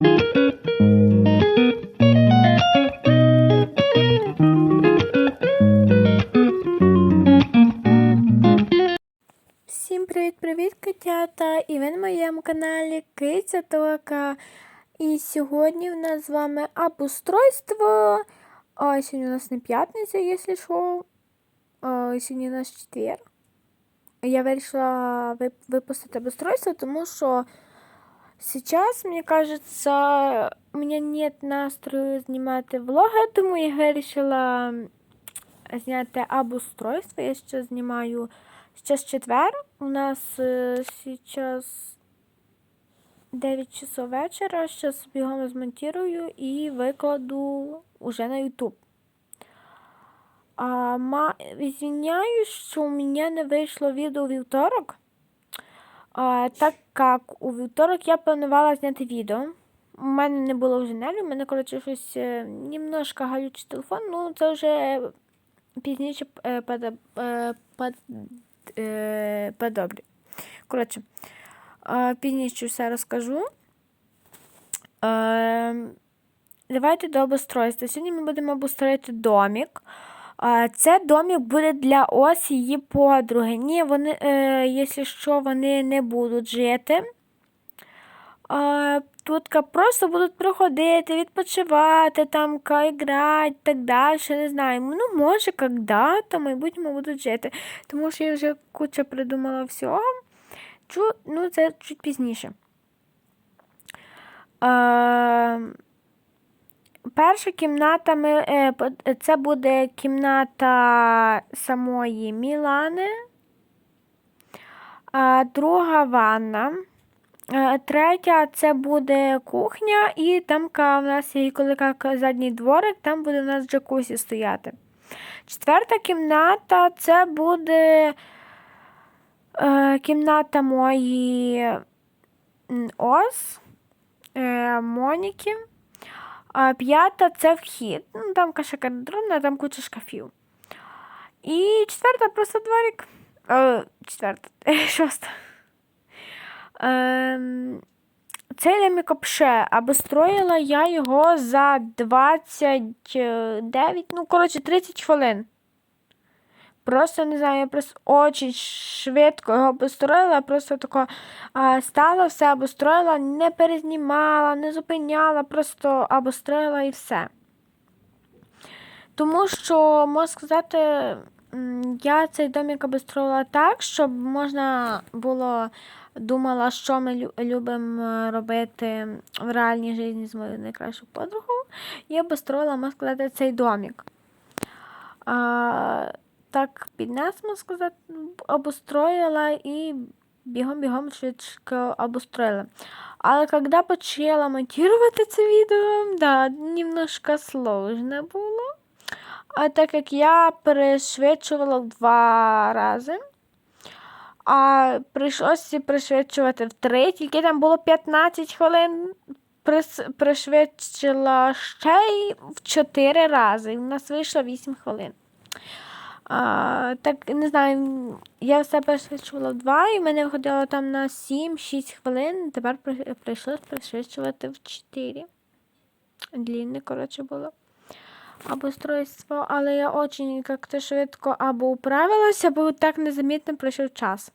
Всім привіт-привіт, котята! І ви на моєму каналі Киця Тока. І сьогодні в нас з вами обустройство. А, сьогодні у нас не п'ятниця, якщо що. А, сьогодні у нас четвер. Я вирішила вип- випустити обустройство, тому що сейчас, мне кажется, у меня нет настрою знімати влоги, тому я вирішила зняти обустройство. Я ще знімаю Сейчас четвер. У нас э, сейчас 9 часов вечора. Сейчас бігом змонтирую і викладу уже на YouTube. А, ма... Извиняюсь, що у мене не вийшло відео вівторок. Так як у вівторок я планувала зняти відео. У мене не було вже нервів, у мене, коротше, щось е, немножко галючий телефон, ну це вже пізніше е, под, подобрю. Коротше, пізніше все розкажу. Е, давайте до обустройства. Сьогодні ми будемо обустроїти домик. Е, Це домик буде для ось її подруги. Ні, вони, е, якщо що, вони не будуть жити. Тут просто будуть приходити, відпочивати, там грати, так далі, не знаю. Ну, може, когда-то в майбутньому будуть жити. Тому що я вже куча придумала всього. Чу, ну, це чуть пізніше. А, перша кімната ми, е, це буде кімната самої Мілани. Друга ванна. Е, Третя це буде кухня, і там у нас є як задній дворик, там буде у нас джакузі стояти. Четверта кімната це буде е, кімната моєї ос Моніки. А п'ята це вхід. Ну, там каша гардеробна, там куча шкафів. І четверта просто дворик. О, четверта, шоста. Ем, цей лемікопше, або строїла я його за 29, ну, коротше, 30 хвилин. Просто не знаю, я просто очень швидко його обустроїла, просто тако а, стала, все обустроїла, не перезнімала, не зупиняла, просто обустроїла і все. Тому що, можна сказати, я цей домик обустроїла так, щоб можна було думала, що ми любимо е, робити в реальній житті з моєю найкращою подругою, і обустроїла, можна сказати, цей домик. А, так під нас, можна сказати, обустроїла і бігом-бігом швидко обустроїла. Але коли почала монтувати це відео, да, немножко сложно було. А так як я перешвидшувала два рази, а прийшлося пришвидшувати в три, тільки там було 15 хвилин, пришвидшила ще й в 4 рази. В нас вийшло 8 хвилин. А, так, не знаю, я все пришвидшувала в 2, і мене виходило там на 7-6 хвилин, тепер при- прийшлось пришвидшувати в 4. Длінне, коротше, було обустройство, але я очень как-то швидко або управилась, або так незамітно пройшов час.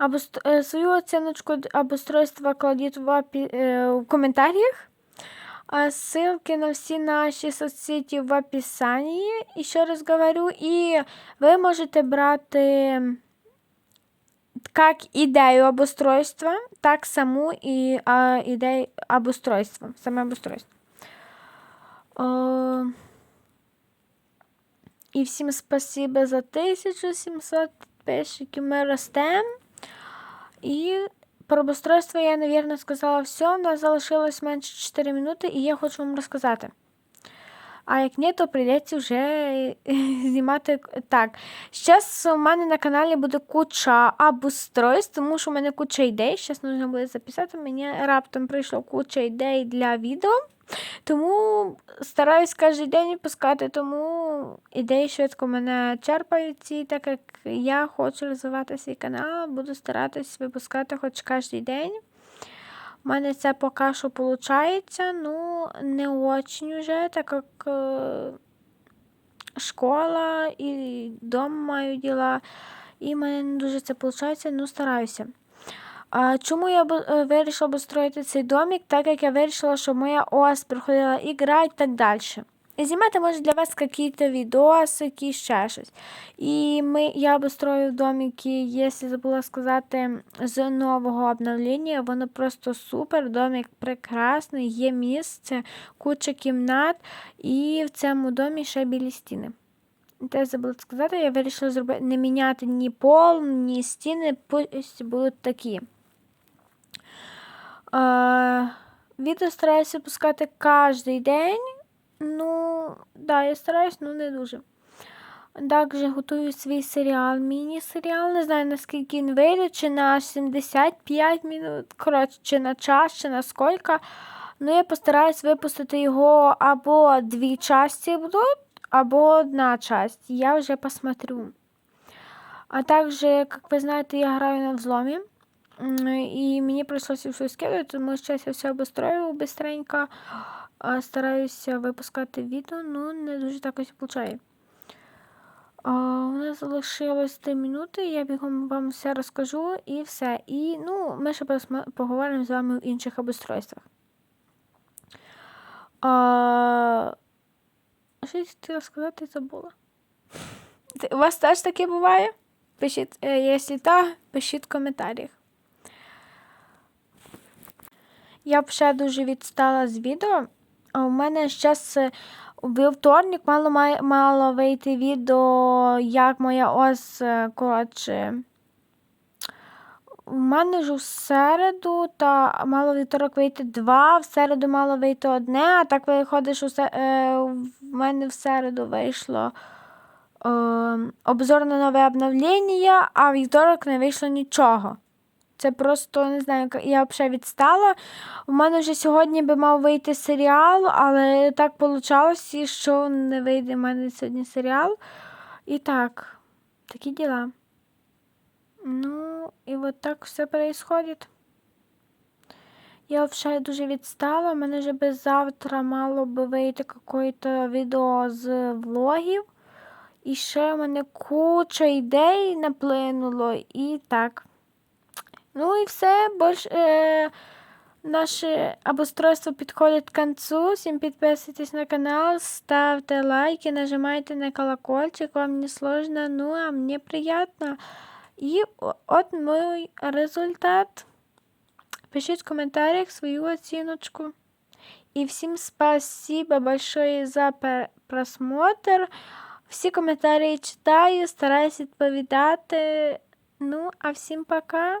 Обуст... е, Свою оціночку обустройства кладіть в, е, в коментарях. Ссылки на всі наші соцсети в описании. Еще раз говорю. І ви можете брати как ідею обустройства, так саму і а, ідею обустройства. Саме І всім спасибо за 1700 підписчиків. Ми ростемо. І про обустройство я, навірно, сказала все. У нас залишилось менше 4 минути, і я хочу вам розказати. А як ні, то прийдеться вже знімати так. Зараз у мене на каналі буде куча обустройств, тому що у мене куча ідей. Зараз потрібно буде записати. Мені раптом прийшло куча ідей для відео. Тому стараюсь кожен день випускати, тому ідеї швидко мене черпають ці, так як я хочу розвивати свій канал, буду старатись випускати хоч кожен день. У мене це поки що виходить, ну, не очень уже, так як е, школа і дома маю діла, і в мене не дуже це виходить, ну стараюся. А чому я е, вирішила обустроїти цей домик? Так як я вирішила, що моя ос приходила іграти і так далі. І знімати може для вас якісь відосики, ще щось. І ми, я обустрою домики, якщо забула сказати, з нового обновлення. Воно просто супер, домик прекрасний, є місце, куча кімнат, і в цьому домі ще білі стіни. Теж забула сказати, я вирішила зробити не міняти ні пол, ні стіни, пусть будуть такі. Відео стараюся пускати кожен день. Ну, да, я стараюсь, ну не дуже. Також готую свій серіал, міні-серіал. Не знаю, наскільки він вийде, чи на 75 минут, коротше, чи на час, чи на скільки. Ну, я постараюсь випустити його або дві часті будуть, або одна часть. Я вже посмотрю. А также, как вы знаете, я граю на взломе. И мне пришлось все скидывать, тому сейчас я все обустроюю быстренько. Стараюсь випускати відео, ну не дуже так ось виходить. У нас залишилось 3 минути, я бігом вам все розкажу і все. І ну, ми ще поговоримо з вами в інших обустройствах. А... Щось хотіла сказати, забула. У вас теж таке буває? Пишіть, якщо так, пишіть в коментарях. Я ще дуже відстала з відео. А у мене зараз у вівторник мало мало вийти відео, як моя ос, е, коротше. У мене ж у середу, та мало вівторок вийти два, в середу мало вийти одне, а так виходить, що се- е, в мене в середу вийшло е, обзор на нове обновлення, а вівторок не вийшло нічого. Це просто не знаю, я взагалі відстала. У мене вже сьогодні би мав вийти серіал, але так вийшло, що не вийде в мене сьогодні серіал. І так, такі діла. Ну, і от так все происходит. Я взагалі дуже відстала. У мене вже би завтра мало би вийти какое-то відео з влогів. І ще в мене куча ідей наплинуло. І так. Ну і все. Больш, е, наше обустройство підходить к концу. Всім підписуйтесь на канал, ставте лайки, нажимайте на колокольчик. Вам не сложно, ну а мне приятно. І от мой результат. Пишіть в коментарях свою оціночку. І всім спасибо большое за просмотр. Всі коментарі читаю, стараюсь відповідати. Ну, а всім пока.